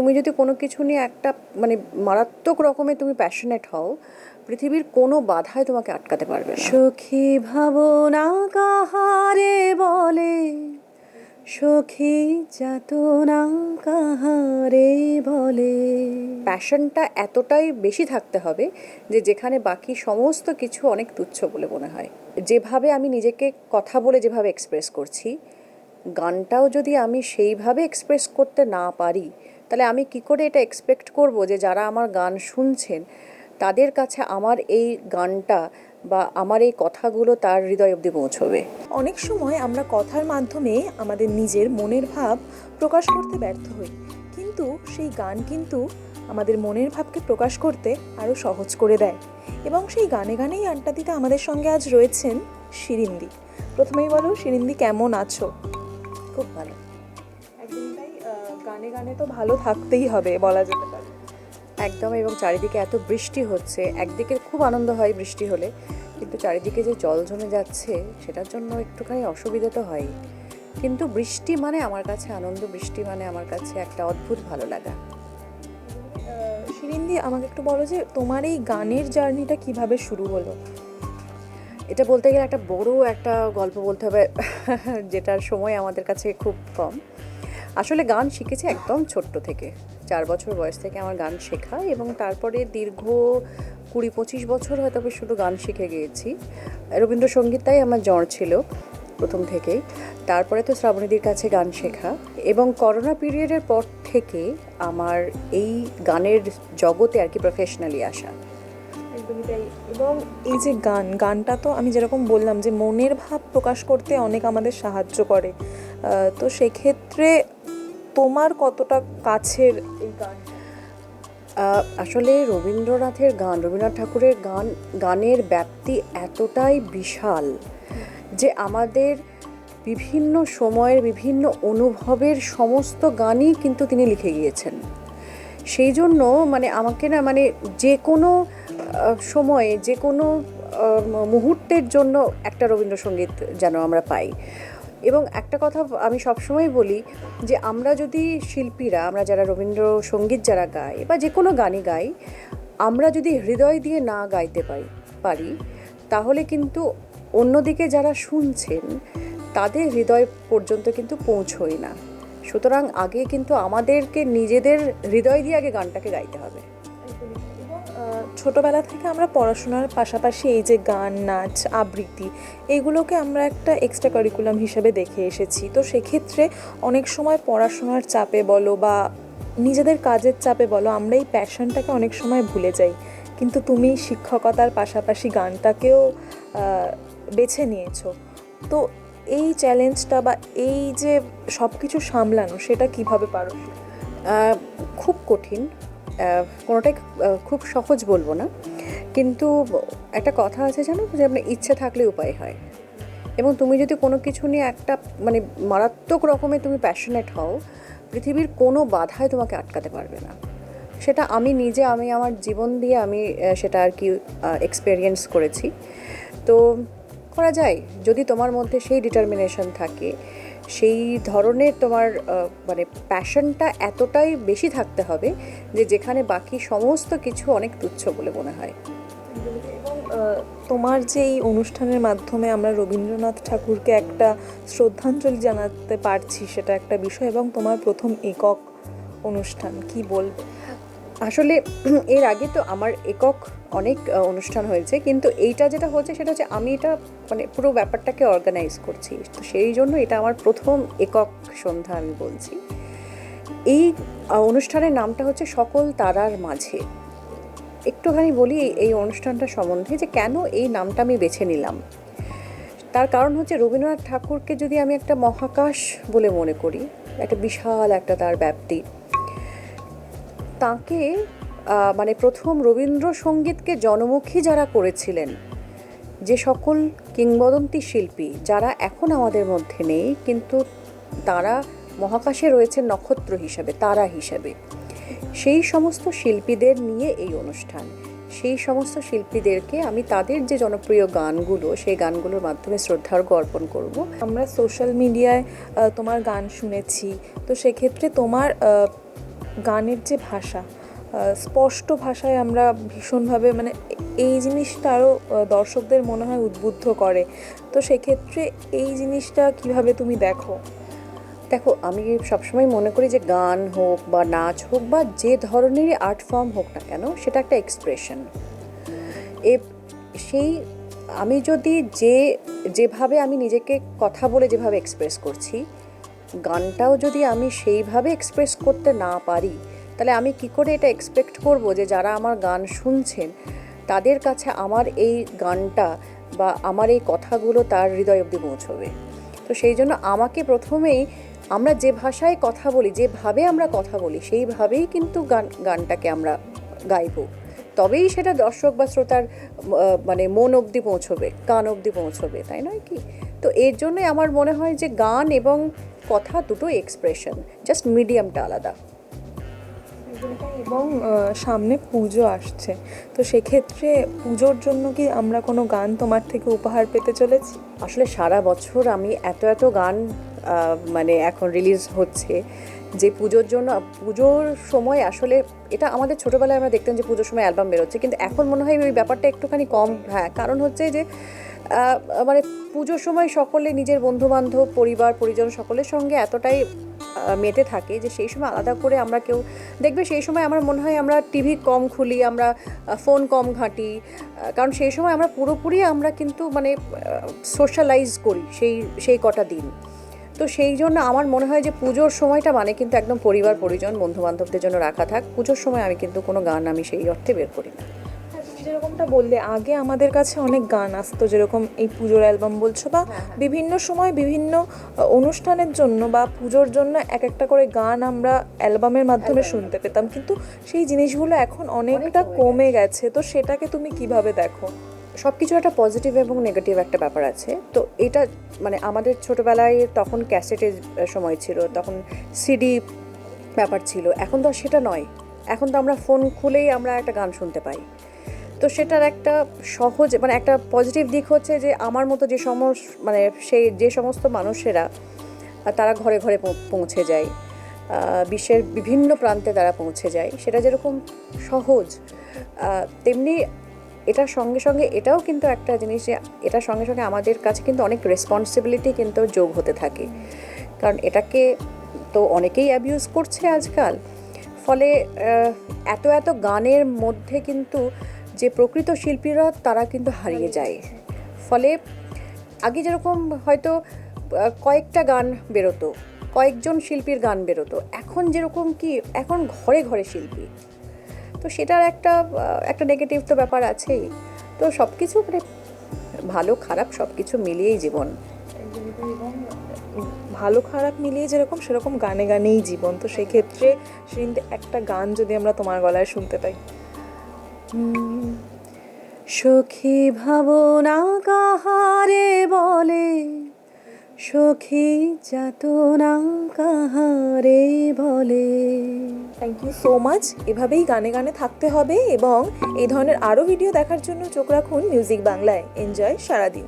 তুমি যদি কোনো কিছু নিয়ে একটা মানে মারাত্মক রকমের তুমি প্যাশনেট হও পৃথিবীর কোনো বাধায় তোমাকে আটকাতে পারবে সখী ভাবনা কাহারে বলে সখী যাতনা কাহারে বলে। প্যাশনটা এতটাই বেশি থাকতে হবে যে যেখানে বাকি সমস্ত কিছু অনেক তুচ্ছ বলে মনে হয়। যেভাবে আমি নিজেকে কথা বলে যেভাবে এক্সপ্রেস করছি গানটাও যদি আমি সেইভাবে এক্সপ্রেস করতে না পারি তাহলে আমি কি করে এটা এক্সপেক্ট করব যে যারা আমার গান শুনছেন তাদের কাছে আমার এই গানটা বা আমার এই কথাগুলো তার হৃদয় অবধি পৌঁছবে? অনেক সময় আমরা কথার মাধ্যমে আমাদের নিজের মনের ভাব প্রকাশ করতে ব্যর্থ হই। কিন্তু সেই গান কিন্তু আমাদের মনের ভাবকে প্রকাশ করতে আরও সহজ করে দেয়। এবং সেই গানে গানেই আড্ডা দিতে আমাদের সঙ্গে আজ রয়েছেন শিরিন্দি। প্রথমেই বলো শিরিন্দি কেমন আছো? খুব ভালো। গানে গানে তো ভালো থাকতেই হবে বলা যেতে পারে। একদম, এবং চারিদিকে এত বৃষ্টি হচ্ছে, একদিকে খুব আনন্দ হয় বৃষ্টি হলে, কিন্তু চারিদিকে যে জল জমে যাচ্ছে, সেটার জন্য একটুখানি অসুবিধা তো হয়। কিন্তু বৃষ্টি মানে আমার কাছে আনন্দ, বৃষ্টি মানে আমার কাছে একটা অদ্ভুত ভালো লাগা। শিরিন্দি আমাকে একটু বলো যে, তোমার এই গানের জার্নিটা কীভাবে শুরু হলো? এটা বলতে গেলে একটা বড় একটা গল্প বলতে হবে, যেটার সময় আমাদের কাছে খুব কম। আসলে গান শিখেছি একদম ছোট্ট থেকে। চার বছর বয়স থেকে আমার গান শেখা এবং তারপরে দীর্ঘ কুড়ি পঁচিশ বছর হয়তো আমি শুধু গান শিখে গিয়েছি। রবীন্দ্রসঙ্গীতটাই আমার জ্বর ছিল প্রথম থেকেই। তারপরে তো শ্রাবণীদির কাছে গান শেখা এবং করোনা পিরিয়ডের পর থেকে আমার এই গানের জগতে আর কি প্রফেশনালি আসা। এবং এই যে গান, গানটা তো আমি যেরকম বললাম যে মনের ভাব প্রকাশ করতে অনেক আমাদের সাহায্য করে। তো সেক্ষেত্রে তোমার কতটা কাছের এই গান? আসলে রবীন্দ্রনাথের গান, রবীন্দ্রনাথ ঠাকুরের গান, গানের ব্যাপ্তি এতটাই বিশাল যে আমাদের বিভিন্ন সময়ের বিভিন্ন অনুভবের সমস্ত গানই কিন্তু তিনি লিখে গিয়েছেন। সেই জন্য মানে আমাকে না মানে যে কোনো সময়ে, যে কোনো মুহূর্তের জন্য একটা রবীন্দ্রসঙ্গীত যেন আমরা পাই। এবং একটা কথা আমি সবসময় বলি যে আমরা যদি শিল্পীরা, আমরা যারা রবীন্দ্রসঙ্গীত যারা গাই বা যে কোনো গানই গাই, আমরা যদি হৃদয় দিয়ে না গাইতে পারি পারি, তাহলে কিন্তু অন্যদিকে যারা শুনছেন, তাদের হৃদয় পর্যন্ত কিন্তু পৌঁছই না সুতরাং আগে কিন্তু আমাদেরকে নিজেদের হৃদয় দিয়ে আগে গানটাকে গাইতে হবে। ছোটবেলা থেকে আমরা পড়াশোনার পাশাপাশি এই যে গান, নাচ, আবৃত্তি এইগুলোকে আমরা একটা এক্সট্রা কারিকুলাম হিসেবে দেখে এসেছি। তো সেক্ষেত্রে অনেক সময় পড়াশোনার চাপে বলো বা নিজেদের কাজের চাপে বলো, আমরা এই প্যাশনটাকে অনেক সময় ভুলে যাই। কিন্তু তুমি শিক্ষকতার পাশাপাশি গানটাকেও বেছে নিয়েছো। তো এই চ্যালেঞ্জটা বা এই যে সব কিছু সামলানো, সেটা কীভাবে পারো? খুব কঠিন। কোনোটাই খুব সহজ বলব না। কিন্তু একটা কথা আছে জানো, যে আপনার ইচ্ছে থাকলে উপায় হয়। এবং তুমি যদি কোনো কিছু নিয়ে একটা মানে মারাত্মক রকমের তুমি প্যাশনেট হও, পৃথিবীর কোনো বাধাই তোমাকে আটকাতে পারবে না। সেটা আমি নিজে, আমি আমার জীবন দিয়ে আমি সেটা আর কি এক্সপেরিয়েন্স করেছি। তো করা যায়, যদি তোমার মধ্যে সেই ডিটারমিনেশন থাকে। সেই ধরনের তোমার মানে প্যাশনটা এতটাই বেশি থাকতে হবে যে যেখানে বাকি সমস্ত কিছু অনেক তুচ্ছ বলে মনে হয়। তোমার যে এই অনুষ্ঠানের মাধ্যমে আমরা রবীন্দ্রনাথ ঠাকুরকে একটা শ্রদ্ধাঞ্জলি জানাতে পারছি সেটা একটা বিষয় এবং তোমার প্রথম একক অনুষ্ঠান, কি বলবে? আসলে এর আগে তো আমার একক অনেক অনুষ্ঠান হয়েছে, কিন্তু এইটা যেটা হচ্ছে সেটা হচ্ছে আমি এটা মানে পুরো ব্যাপারটাকে অর্গানাইজ করছি। তো সেই জন্য এটা আমার প্রথম একক সন্ধ্যা আমি বলছি। এই অনুষ্ঠানের নামটা হচ্ছে সকল তারার মাঝে। একটুখানি বলি এই- অনুষ্ঠানটা সম্বন্ধে যে কেন এই নামটা আমি বেছে নিলাম। তার কারণ হচ্ছে রবীন্দ্রনাথ ঠাকুরকে যদি আমি একটা মহাকাশ বলে মনে করি, একটা বিশাল একটা তার ব্যাপ্তি তাকে মানে প্রথম রবীন্দ্রসঙ্গীতকে জনমুখী যারা করেছিলেন, যে সকল কিংবদন্তি শিল্পী, যারা এখন আমাদের মধ্যে নেই, কিন্তু তারা মহাকাশে রয়েছেন নক্ষত্র হিসাবে, তারা হিসাবে। সেই সমস্ত শিল্পীদের নিয়ে এই অনুষ্ঠান। সেই সমস্ত শিল্পীদেরকে আমি তাদের যে জনপ্রিয় গানগুলো, সেই গানগুলোর মাধ্যমে শ্রদ্ধার্ঘ অর্পণ করব। আমরা সোশ্যাল মিডিয়ায় তোমার গান শুনেছি, তো সেক্ষেত্রে তোমার গানের যে ভাষা স্পষ্ট ভাষায় আমরা ভীষণভাবে মানে এই জিনিসটা আরও দর্শকদের মনে হয় উদ্বুদ্ধ করে। তো সেক্ষেত্রে এই জিনিসটা কীভাবে তুমি দেখো? দেখো, আমি সবসময় মনে করি যে গান হোক বা নাচ হোক বা যে ধরনেরই আর্ট ফর্ম হোক না কেন, সেটা একটা এক্সপ্রেশন। এ, সেই আমি যদি যে, যেভাবে আমি নিজেকে কথা বলে যেভাবে এক্সপ্রেস করছি গানটাও যদি আমি সেইভাবে এক্সপ্রেস করতে না পারি, তাহলে আমি কি করে এটা এক্সপেক্ট করব যে যারা আমার গান শুনছেন, তাদের কাছে আমার এই গানটা বা আমার এই কথাগুলো তার হৃদয় অবধি পৌঁছবে? তো সেই জন্য আমাকে প্রথমেই আমরা যে ভাষায় কথা বলি, যেভাবে আমরা কথা বলি, সেইভাবেই কিন্তু গান, গানটাকে আমরা গাইব। তবেই সেটা দর্শক বা শ্রোতার মানে মন অবধি পৌঁছবে, কান অবধি পৌঁছবে, তাই নয় কি? তো এর জন্যই আমার মনে হয় যে গান এবং কথা দুটো এক্সপ্রেশন জাস্ট মিডিয়ামটা আলাদা। এবং সামনে পুজো আসছে। তো সেক্ষেত্রে পুজোর জন্য কি আমরা কোনো গান তোমার থেকে উপহার পেতে চলেছি? আসলে সারা বছর আমি এত এত গান মানে এখন রিলিজ হচ্ছে। যে পুজোর জন্য, পুজোর সময় আসলে এটা আমাদের ছোটোবেলায় আমরা দেখতাম যে পুজোর সময় অ্যালবাম বেরোচ্ছে। কিন্তু এখন মনে হয় ওই ব্যাপারটা একটুখানি কম। হ্যাঁ কারণ হচ্ছে যে মানে পুজোর সময় সকলে নিজের বন্ধু বান্ধব পরিবার, পরিজন সকলের সঙ্গে এতটাই মেতে থাকে যে সেই সময় আলাদা করে আমরা কেউ, দেখবে সেই সময় আমার মনে হয় আমরা টিভি কম খুলি, আমরা ফোন কম ঘাঁটি কারণ সেই সময় আমরা পুরোপুরি আমরা কিন্তু মানে সোশ্যালাইজ করি সেই সেই কটা দিন। তো সেই জন্য আমার মনে হয় যে পুজোর সময়টা মানে কিন্তু একদম পরিবার পরিজন বন্ধু বান্ধবদের জন্য রাখা থাক। পুজোর সময় আমি কিন্তু কোনো গান আমি সেই অর্থে বের করি না। হ্যাঁ, যেরকমটা বললে আগে আমাদের কাছে অনেক গান আসতো যেরকম এই পুজোর অ্যালবাম বলছো বা বিভিন্ন সময় বিভিন্ন অনুষ্ঠানের জন্য বা পুজোর জন্য এক একটা করে গান আমরা অ্যালবামের মাধ্যমে শুনতে পেতাম। কিন্তু সেই জিনিসগুলো এখন অনেকটা কমে গেছে। তো সেটাকে তুমি কীভাবে দেখো? সব কিছু একটা পজিটিভ এবং নেগেটিভ একটা ব্যাপার আছে। তো এটা মানে আমাদের ছোটোবেলায় তখন ক্যাসেটের সময় ছিল, তখন সিডি ব্যাপার ছিল। এখন তো সেটা নয়। এখন তো আমরা ফোন খুলেই আমরা একটা গান শুনতে পাই। তো সেটার একটা সহজ মানে একটা পজিটিভ দিক হচ্ছে যে আমার মতো যে সমস্ত মানে সেই যে সমস্ত মানুষেরা তারা ঘরে ঘরে পৌঁছে যায় বিশ্বের বিভিন্ন প্রান্তে তারা পৌঁছে যায়, সেটা যেরকম সহজ তেমনি এটার সঙ্গে সঙ্গে এটাও কিন্তু একটা জিনিস যে এটার সঙ্গে সঙ্গে আমাদের কাছে কিন্তু অনেক রেসপন্সিবিলিটি কিন্তু যোগ হতে থাকে। কারণ এটাকে তো অনেকেই অ্যাবিউজ করছে আজকাল। ফলে এত এত গানের মধ্যে কিন্তু যে প্রকৃত শিল্পীরা তারা কিন্তু হারিয়ে যায়। ফলে আগে যেরকম হয়তো কয়েকটা গান বেরোতো, কয়েকজন শিল্পীর গান বেরোতো, এখন যেরকম কি, এখন ঘরে ঘরে শিল্পী। তো সেটার একটা একটা নেগেটিভ তো ব্যাপার আছেই। তো সব কিছু মানে ভালো, খারাপ সব কিছু মিলিয়েই জীবন। ভালো, খারাপ মিলিয়ে যেরকম, সেরকম গানে গানেই জীবন। তো সেক্ষেত্রে সেদিন একটা গান যদি আমরা তোমার গলায় শুনতে পাই। সখী ভাবনা কাহারে বলে? সখী যাতনা কাহারে বলে। থ্যাংক ইউ সো মাচ এভাবেই গানে গানে থাকতে হবে এবং এই ধরনের আরও ভিডিও দেখার জন্য চোখ রাখুন মিউজিক বাংলায় এনজয় সারাদিন।